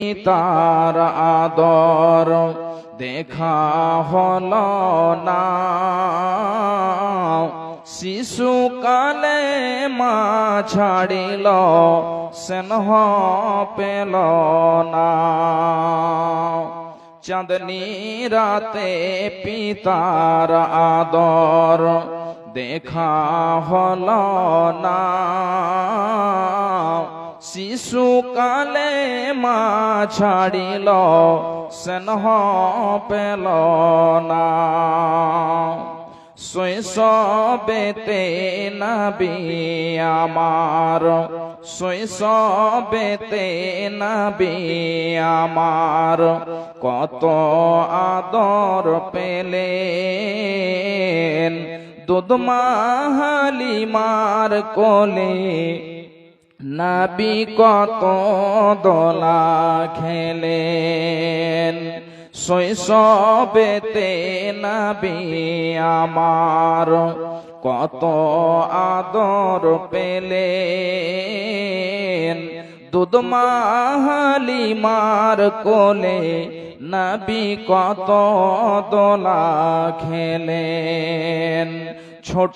তার আদর দেখা হল না। শিশুকালে মা ছাড়িল, স্নেহ পেল না। চাঁদনি রাতে পিতার আদর দেখা হল না। শিশুকালে মা ছাড়িল স্নেহ পেল না। শৈশবেতে নবী আমার শৈশবেতে নবী আমার। কত আদর পেলেন দুধমা হালিমার কোলে নাবি কত দোলা খেলেন? শৈশবেতে নাবি আমার কত আদর পেলেন? দুধমা মার কোলে নাবি কত দোলা খেলেন? ছোট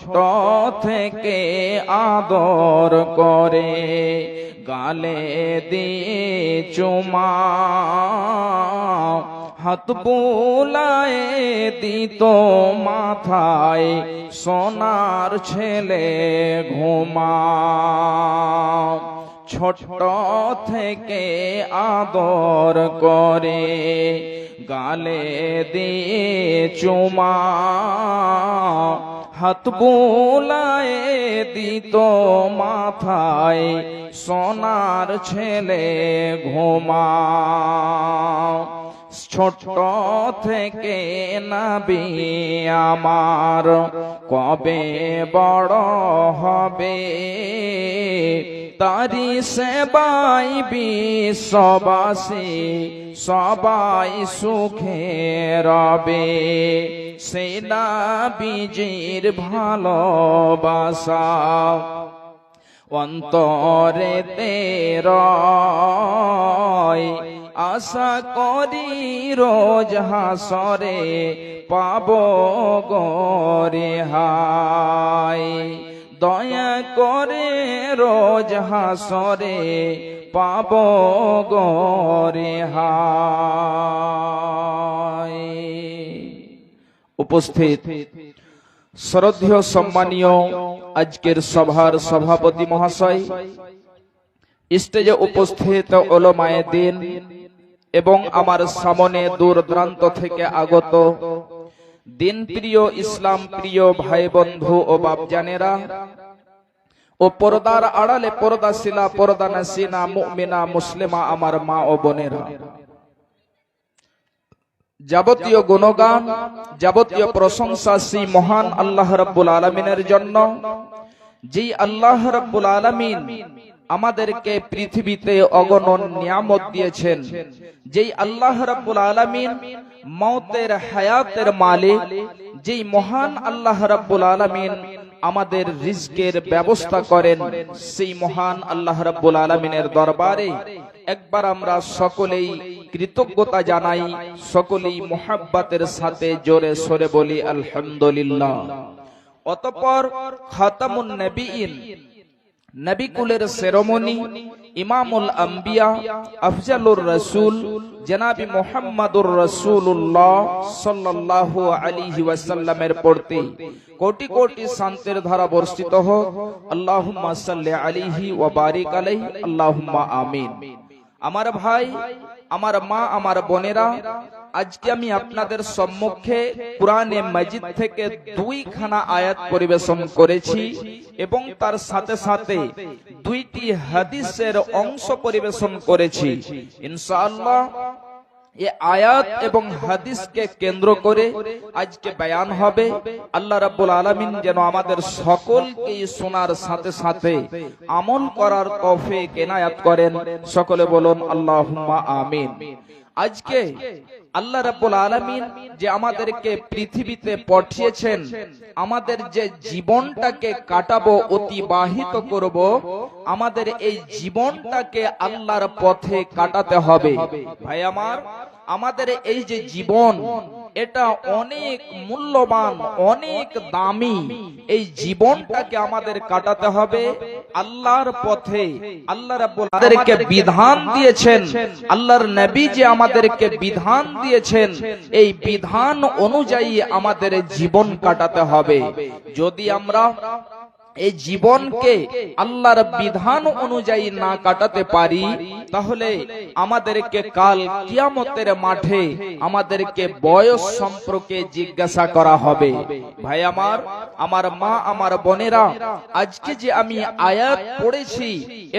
থেকে আদর করে গালে দিয়ে চুমা, হাত বোলায় দিত মাথায়, সোনার ছেলে ঘুমা। ছোট থেকে আদর করে গালে দিয়ে চুমা হাত বোলায় দিত মাথায় সোনার ছেলে ঘুমা ছোট থেকে নাবি আমার, কবে বড় হবে? তারি সেবাই বিশ্ববাসী, সবাই সুখে রবে। সেনা বীজির ভালোবাসা অন্তরে তেরয় আশা করি রোজ হাসরে পাব গরে হাই দয়া করে রোজ হাসরে পাব গরে হাই উপস্থিত শ্রদ্ধেয় সম্মানীয় আজকের সভার সভাপতি মহাশয়, স্টেজে উপস্থিত ওলমায়ে দিন এবং আমার সামনে দূর দূরান্ত থেকে আগত। দিন প্রিয় ইসলাম প্রিয় ভাই বন্ধু ও বাপজানেরা ও পর্দার আড়ালে পর্দা শিলা পর্দা নাসিনা মুমিনা মুসলিমা আমার মা ও বোনেরা। যাবতীয় গুণগান যাবতীয় প্রশংসা সেই মহান আল্লাহ রব্বুল আলমিনের জন্য যেই আল্লাহ রব্বুল আলমিন আমাদেরকে পৃথিবীতে অগণন নিয়ামত দিয়েছেন, যেই আল্লাহ রব্বুল আলমিন মৌতের হায়াতের মালিক, যেই মহান আল্লাহ রব্বুল আলমিন আমাদের রিজকের ব্যবস্থা করেন, সেই মহান আল্লাহ রব্বুল আলমিনের দরবারে একবার আমরা সকলেই কৃতজ্ঞতা জানাই, সকলেই মোহাব্বাতের সাথে জোরে সরে বলি, আলহামদুলিল্লাহ। অতপর খাতামুন নবীন নবিকুলের সেরমনি ইমামুল আম্বিয়া, আফজালুর রসুল, জনাবি মোহাম্মদুর রসুল্লাহ সাল্লাল্লাহু আলাইহি ওয়াসাল্লামের পড়তে কোটি কোটি শান্তির ধারা বর্ষিত হোক। আল্লাহুম্মা সাল্লি আলাইহি ওয়া বারিক আলাইহি। আল্লাহুম্মা আমিন। আমার ভাই, আমার মা, আমার বোনেরা, আজকে আমি আপনাদের সম্মুখে কোরআনে মজিদ থেকে দুইখানা আয়াত পরিবেশন করেছি এবং তার সাথে সাথে দুইটি হাদিসের অংশ পরিবেশন করেছি। ইনশাআল্লাহ এ আয়াত এবং হাদিসকে কেন্দ্র করে আজকে বয়ান হবে। আল্লাহ রাব্বুল আলামিন যেন আমাদের সকলকে শোনার সাথে সাথে আমল করার তৌফিক এনায়াত করেন। সকলে বলুন, আল্লাহুম্মা আমিন। আজকে আল্লাহ রাব্বুল আলামিন যে আমাদেরকে পৃথিবীতে পাঠিয়েছেন, আমাদের যে জীবনটাকে কাটাবো, অতিবাহিত করব, আমাদের এই জীবনটাকে আল্লাহর পথে কাটাতে হবে। ভাই আমার, আমাদের এই যে জীবন এটা অনেক মূল্যবান অনেক দামি। এই জীবনটাকে আমাদের কাটাতে হবে। আল্লাহর পথে আল্লাহ আমাদেরকে বিধান দিয়েছেন। আল্লাহর নবী যে আমাদেরকে বিধান দিয়েছেন এই বিধান অনুযায়ী আমাদের জীবন কাটাতে হবে। যদি আমরা এই জীবনকে আল্লাহর বিধান অনুযায়ী না কাটাতে পারি, তাহলে আমাদেরকে কাল কিয়ামতের মাঠে আমাদেরকে বয়স সম্পর্কে জিজ্ঞাসা করা হবে। ভাই আমার আমার মা, আমার বোনেরা, আজকে যে আমি আয়াত পড়েছি,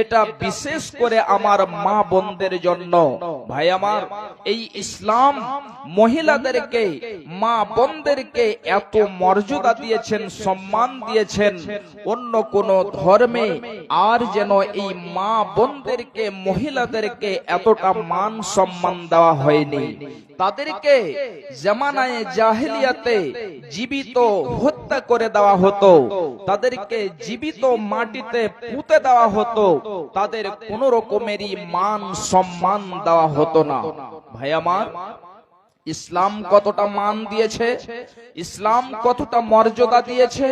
এটা বিশেষ করে আমার মা বোনদের জন্য। ভাই আমার, এই ইসলাম মহিলাদেরকে, মা বোনদেরকে এত মর্যাদা দিয়েছেন, সম্মান দিয়েছেন। অন্য কোন ধর্মে আর যেন এই মা বোনদেরকে, মহিলাদেরকে এতটা মান সম্মান দেওয়া হয়নি। তাদেরকে জামানায় জাহেলিয়াতে জীবিত, হত্যা করে দেওয়া হতো। তাদেরকে জীবিত মাটিতে পুঁতে দেওয়া হতো। তাদের কোন রকমেরই মান সম্মান দেওয়া হতো না। ভাই আমার ইসলাম কতটা মান দিয়েছে? ইসলাম কতটা মর্যাদা দিয়েছে?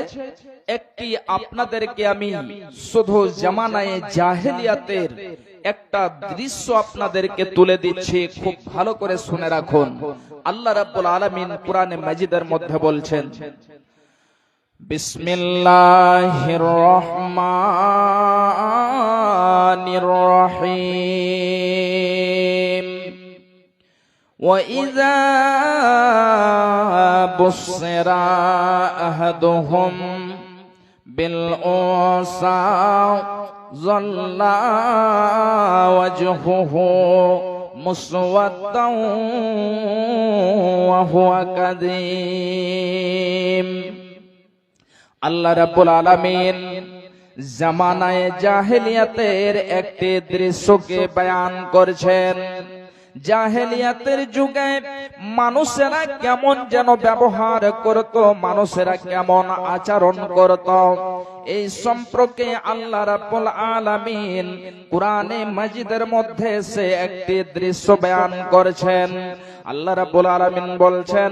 একটি আপনাদেরকে আমি শুধু জামানায় জাহেলিয়াতের একটা দৃশ্য আপনাদেরকে তুলে দিচ্ছি। খুব ভালো করে শুনে রাখুন। আল্লাহ রাব্বুল আলামিন কোরআনে মাজিদের মধ্যে বলছেন, বিসমিল্লাহির রহমানির রহিম। وإذا بصر أحدهم بالأنثى ظل وجهه مسودا وهو كظيم আল্লাহ রাব্বুল আলামিন জামানায়ে জাহেলিয়াতের একটি দৃশ্যকে বয়ান করছেন জাহেলিয়াতের যুগে মানুষেরা কেমন যেন ব্যবহার করত, মানুষেরা কেমন আচরণ করত। এই সম্পর্কে আল্লাহ রাব্বুল আলামিন কোরআনে মাজিদের মধ্যে সে একটি দৃশ্য বয়ান করেছেন। আল্লাহ রাব্বুল আলামিন বলছেন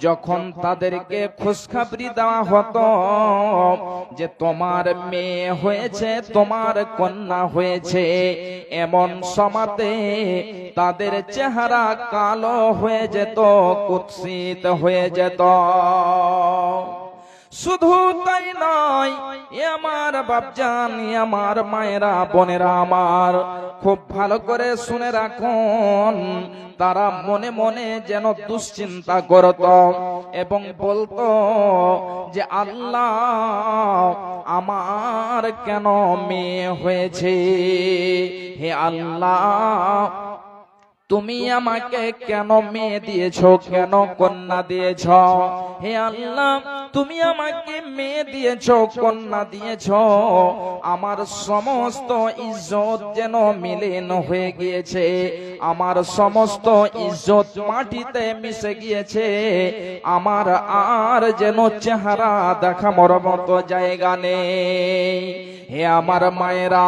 যখন তাদেরকে খুশখাবরি দেওয়া হতো যে তোমার মেয়ে হয়েছে, তোমার কন্যা হয়েছে, এমন সমাতে তাদের চেহারা কালো হয়ে যেত, কুৎসিত হয়ে যেত। শুধু তাই নয় আমার বাপজান, এ আমার মায়েরা, বোনেরা আমার, খুব ভালো করে শুনে রাখুন, তারা মনে মনে যেন দুশ্চিন্তা করত এবং বলতো যে, আল্লাহ, আমার কেন মেয়ে হয়েছে? হে আল্লাহ তুমি আমাকে কেন মেয়ে দিয়েছ? কেন কন্যা দিয়েছ? হে আল্লাহ তুমি আমাকে মেয়ে দিয়েছ কন্যা দিয়েছ। আমার সমস্ত ইজ্জত যেন মিলিন হয়ে গিয়েছে। আমার সমস্ত ইজ্জত মাটিতে মিশে গিয়েছে। আমার আর যেন চেহারা দেখা মর মতো জায়গা নেই। হে আমার মায়েরা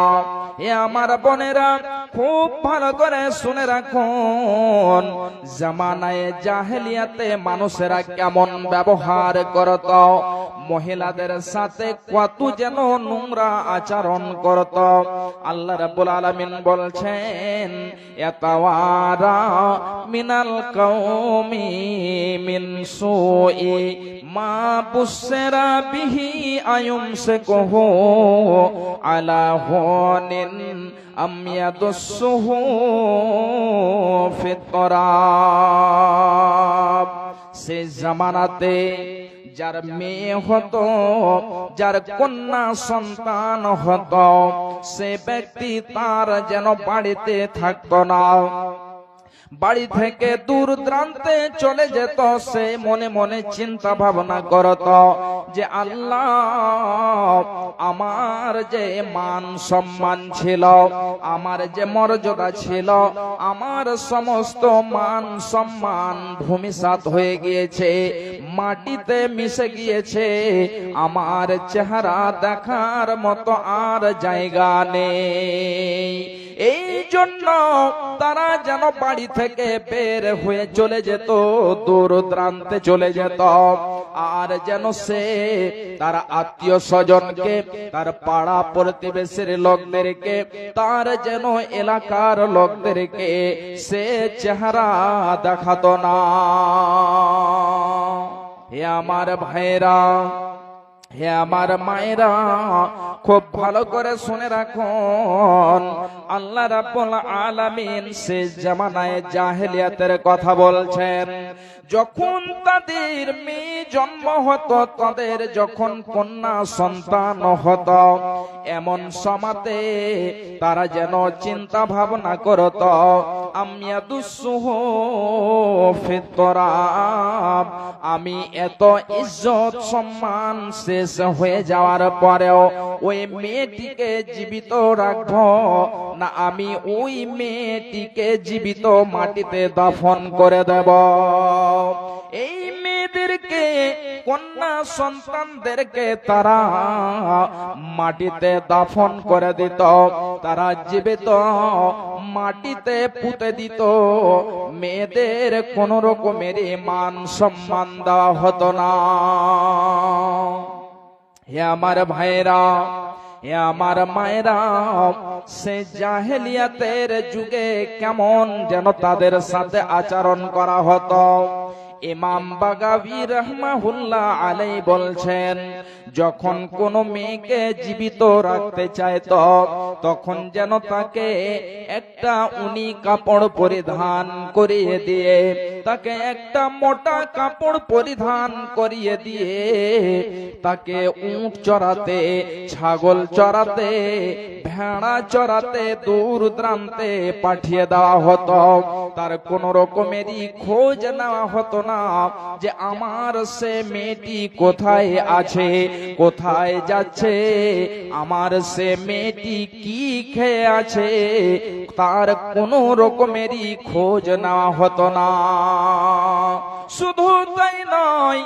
হে আমার বোনেরা খুব ভালো করে শুনে রাখুন, জামানায় জাহেলিয়াতে মানুষেরা কেমন ব্যবহার করত, মহিলাদের সাথে কত যেন নোংরা আচরণ করত। আল্লাহ রাব্বুল আলামিন বলছেন এতাওয়ারা মিনাল কওমি মিন সুই, মা বুসরা বিহি আয়ুমসিকুহু আলা হুনিন সে জামানাতে যার মেয়ে হতো যার কন্যা সন্তান হতো সে ব্যক্তি তার যেন বাড়িতে থাকতো না। বাড়ি থেকে দূর দ্রান্তে চলে যেত সে, মনে মনে চিন্তা ভাবনা করত যে আল্লাহ, আমার যে মান সম্মান ছিল, আমার যে মর্যাদা ছিল, আমার সমস্ত মান সম্মান ভূমিসাত হয়ে গিয়েছে, মাটিতে মিশে গিয়েছে, আমার চেহারা দেখার মতো আর জায়গা নেই। এই জন্য তারা যেন বাড়ি থেকে বের হয়ে চলে যেত, দূর দ্রান্তে চলে যেত। আর যেন সে তার আত্মীয় স্বজনকে, তার পাড়া প্রতিবেশীর লোকদেরকে, তার যেন এলাকার লোকদেরকে সে চেহারা দেখাতো না। হে আমার ভাইরা হে আমার মায়েরা, খুব ভালো করে শুনে রাখুন। আল্লাহ রাব্বুল আলামিন সে জামানায় জাহেলিয়াতের কথা বলছেন। যখন তাদের মেয়ে জন্ম হতো, তাদের যখন কন্যা সন্তান হতো, এমন সমাতে তারা যেন চিন্তা ভাবনা করত ফিতরাব আমি এত ইজ্জত সম্মান শেষ হয়ে যাওয়ার পরেও ওই মেয়েটিকে জীবিত রাখব না, আমি ওই মেয়েটিকে জীবিত মাটিতে দাফন করে দেব। এই মেয়েদেরকে, কন্যা সন্তানদেরকে তারা মাটিতে দাফন করে দিত, তারা জীবিত মাটিতে পুঁতে দিত। মেয়েদের কোন রকমের মান সম্মান দেওয়া হতো না। হে আমার ভাইরা আমার মায়েরা, সে জাহেলিয়াতের যুগে কেমন যেন তাদের সাথে আচরণ করা হতো। ইমাম বাগাবি রহমাহুল্লাহ আলাই বলছেন, যখন কোন মেয়েকে জীবিত রাখতে চাইত, তখন যেন তাকে একটা উনি কাপড় পরিধান করিয়ে দিয়ে তাকে একটা মোটা কাপড় পরিধান করিয়ে দিয়ে তাকে উট চড়াতে, ছাগল চড়াতে, ভেড়া চড়াতে, দূর দ্রান্তে পাঠিয়ে দেওয়া হতো। তার কোন রকমেরই খোঁজ নেওয়া হতো না যে আমার সে মেয়েটি কোথায় আছে, কোথায় যাচ্ছে, আমার সে মেয়েটি কি খেয়ে আছে, তার কোন রকমেরই খোঁজ নেওয়া হতো না। শুধু তাই নয়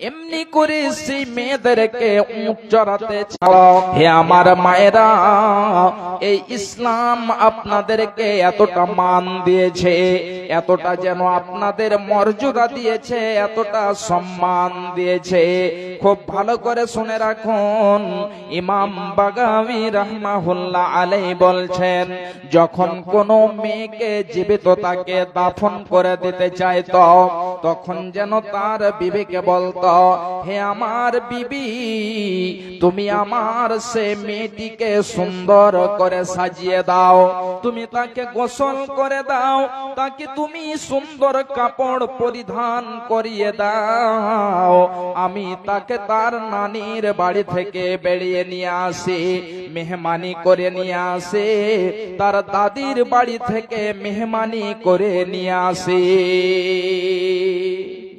এমনি করে সেই মেয়েদেরকে চড়াতে হে আমার মায়েরা, এই ইসলাম আপনাদেরকে এতটা মান দিয়েছে, এতটা যেন আপনাদের মর্যাদা দিয়েছে, এতটা সম্মান দিয়েছে। খুব ভালো করে শুনে রাখুন, ইমাম বাগাবি রহমাহুল্লাহ আলাই বলছেন, যখন কোন মেয়েকে জীবিত তাকে দাফন করে দিতে চাইতো, তখন যেন তার বিবেকে বলতো হে আমার বিবি, তুমি আমার সে মেয়েটিকে সুন্দর করে সাজিয়ে দাও। তুমি তাকে গোসল করে দাও, তাকে তুমি সুন্দর কাপড় পরিধান করিয়ে দাও। আমি তাকে তার নানির বাড়ি থেকে বেরিয়ে নিয়ে আসি, মেহমানি করে নিয়ে আসে, তার দাদির বাড়ি থেকে মেহমানি করে নিয়ে আসে।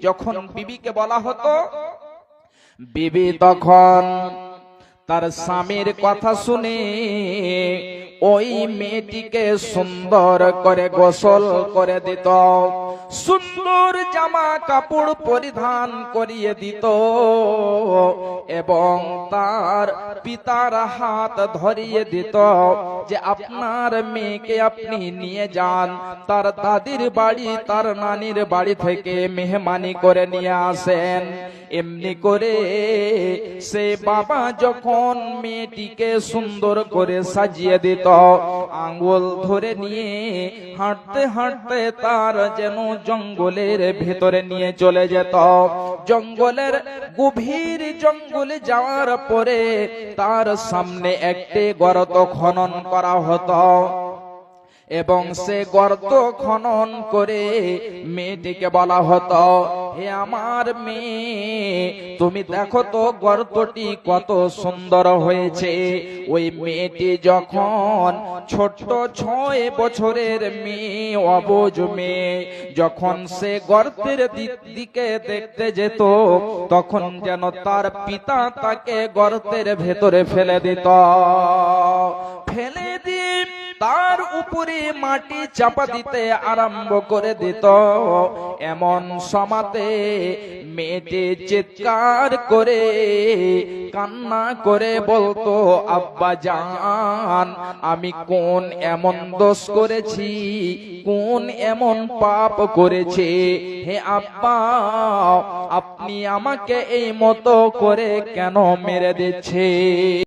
যখন বিবিকে বলা হতো বিবি তখন তার স্বামীর কথা শুনে ওই মেয়েটিকে সুন্দর করে গোসল করে দিত, সুন্দর জামা কাপড় পরিধান করিয়ে দিত, এবং তার পিতার হাত ধরিয়ে দিত যে আপনার মেয়েকে আপনি নিয়ে যান, তার দাদির বাড়ি, তার নানির বাড়ি থেকে মেহমানি করে নিয়ে আসেন। এমনি করে সে বাবা যখন মেয়েটিকে সুন্দর করে সাজিয়ে দিত আঙ্গুল ধরে নিয়ে হাঁটতে হাঁটতে তার যেন জঙ্গলের ভেতরে নিয়ে চলে যেত। জঙ্গলের গভীর জঙ্গলে যাওয়ার পরে তার সামনে একটি গরত খনন করা হতো। এবং সে গর্ত খনন করে মেয়েটিকে বলা হতো হে আমার মেয়ে তুমি দেখো তো গর্তটি কত সুন্দর হয়েছে। ওই মেয়েটি যখন ছোট্ট ছয় বছরের মেয়ে অবুজ মেয়ে যখন সে গর্তের দিকে দেখতে যেত তখন যেন তার পিতা তাকে গর্তের ভেতরে ফেলে দিত। উপরে মাটি চাপা দিতে আরম্ভ করে দিত। এমন সমাতে মেয়েটি চিৎকার করে, কান্না করে বলতো, আব্বা জান, আমি কোন এমন দোষ করেছি, কোন এমন পাপ করেছি? হে আব্বা, আপনি আমাকে এই মতো করে কেন মেরে দিচ্ছে